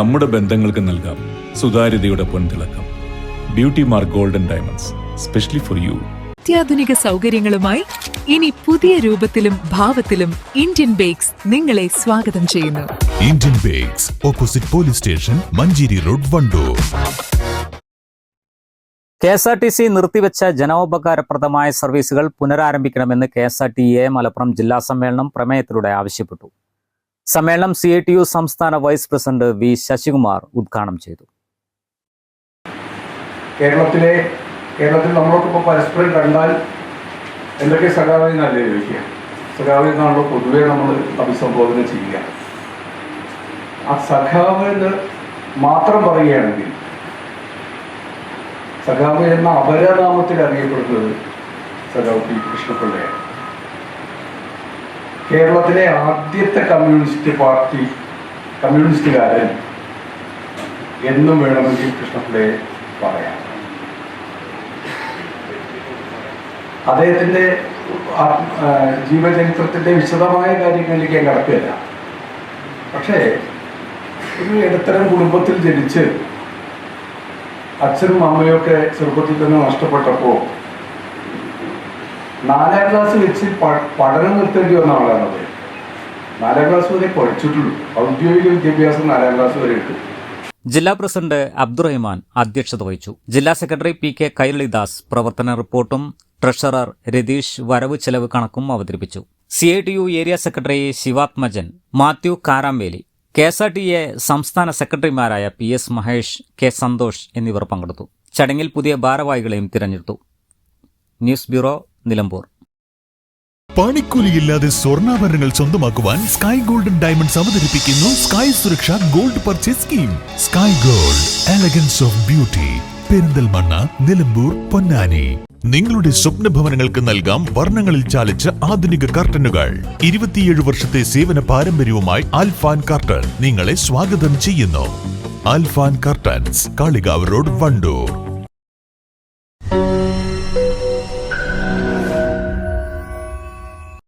നമ്മുടെ ബന്ധങ്ങൾക്ക് നൽകാം. സുതാര്യതയുടെ പൊൻതിളക്കം. Beauty mark golden diamonds specially for you അത്യാധുനിക സൗകര്യങ്ങളുമായി ഇനി പുതിയ രൂപത്തിലും ഭാവത്തിലും ഇന്ത്യൻ ബേക്സ് നിങ്ങളെ സ്വാഗതം ചെയ്യുന്നു. Indian bakes opposite police station Manjeri road Wandoor K S R T C നിർത്തിവെച്ച ജനോപകാരപ്രദമായ സർവീസുകൾ പുനരാരംഭിക്കണമെന്ന് K S R T A Malappuram ജില്ലാ സമ്മേളനം പ്രമേയത്തിലൂടെ ആവശ്യപ്പെട്ടു. സമ്മേളനം സി ടി യു സംസ്ഥാന വൈസ് പ്രസിഡന്റ് വി ശശികുമാർ ഉദ്ഘാടനം ചെയ്തു. കേരളത്തിലെ കേരളത്തിൽ നമ്മളൊക്കെ പരസ്പരം കണ്ടാൽ എന്തൊക്കെ സഖാവ് നല്ല ചോദിക്കുക. സഖാവ് എന്നാണല്ലോ പൊതുവെ നമ്മൾ അഭിസംബോധന ചെയ്യുക. ആ സഖാവ് എന്ന് മാത്രം പറയുകയാണെങ്കിൽ സഖാവ് എന്ന അപരനാമത്തിൽ അറിയപ്പെടുന്നത് സഖാവ് പി കൃഷ്ണപിള്ളയാണ്. കേരളത്തിലെ ആദ്യത്തെ കമ്മ്യൂണിസ്റ്റ് പാർട്ടി കമ്മ്യൂണിസ്റ്റുകാരൻ എന്നും വേണമെങ്കിൽ കൃഷ്ണപിള്ളയെ പറയാം. ആ, ജീവചരിത്രത്തിന്റെ വിശദമായ കാര്യങ്ങളിലേക്ക് ഞാൻ കടക്കുകയല്ല. പക്ഷേ ഒരു ഇടത്തരം കുടുംബത്തിൽ ജനിച്ച് അച്ഛനും അമ്മയൊക്കെ ചെറുപ്പത്തിൽ തന്നെ നഷ്ടപ്പെട്ടപ്പോൾ നാലാം ക്ലാസ് വെച്ച് പഠനം നിർത്തേണ്ടി വന്ന ആളാണ് അദ്ദേഹം നാലാം ക്ലാസ് വരെ പഠിച്ചിട്ടുള്ളൂ. ഔദ്യോഗിക വിദ്യാഭ്യാസം നാലാം ക്ലാസ് വരെ ഉണ്ട് ജില്ലാ പ്രസിഡന്റ് അബ്ദുറഹിമാൻ അധ്യക്ഷത വഹിച്ചു. ജില്ലാ സെക്രട്ടറി പി കെ കൈരളിദാസ് പ്രവർത്തന റിപ്പോർട്ടും ട്രഷറർ രതീഷ് വരവ് ചെലവ് കണക്കും അവതരിപ്പിച്ചു. C I T U area secretary Sivathmajan Mathew Karamveli K S R T A സംസ്ഥാന സെക്രട്ടറിമാരായ P S Mahesh K Santhosh എന്നിവർ പങ്കെടുത്തു. ചടങ്ങിൽ പുതിയ ഭാരവാഹികളെയും തിരഞ്ഞെടുത്തു. News bureau Nilambur. പണിക്കൂലിയില്ലാതെ സ്വർണാഭരണങ്ങൾ സ്വന്തമാക്കുവാൻ സ്കൈ ഗോൾഡൻ ഡയമണ്ട്സ് അവതരിപ്പിക്കുന്നു സ്കൈ സുരക്ഷ gold purchase scheme. Sky gold elegance of beauty Perinthalmanna Nilambur Ponnani. നിങ്ങളുടെ സ്വപ്ന ഭവനങ്ങൾക്ക് നൽകാം വർണങ്ങളിൽ ചാലിച്ച ആധുനിക കർട്ടനുകൾ. ഇരുപത്തിയേഴ് വർഷത്തെ സേവന പാരമ്പര്യവുമായി ആൽഫാൻ കർട്ടൻ നിങ്ങളെ സ്വാഗതം ചെയ്യുന്നു. Alfan curtains Kalikavu road Wandoor.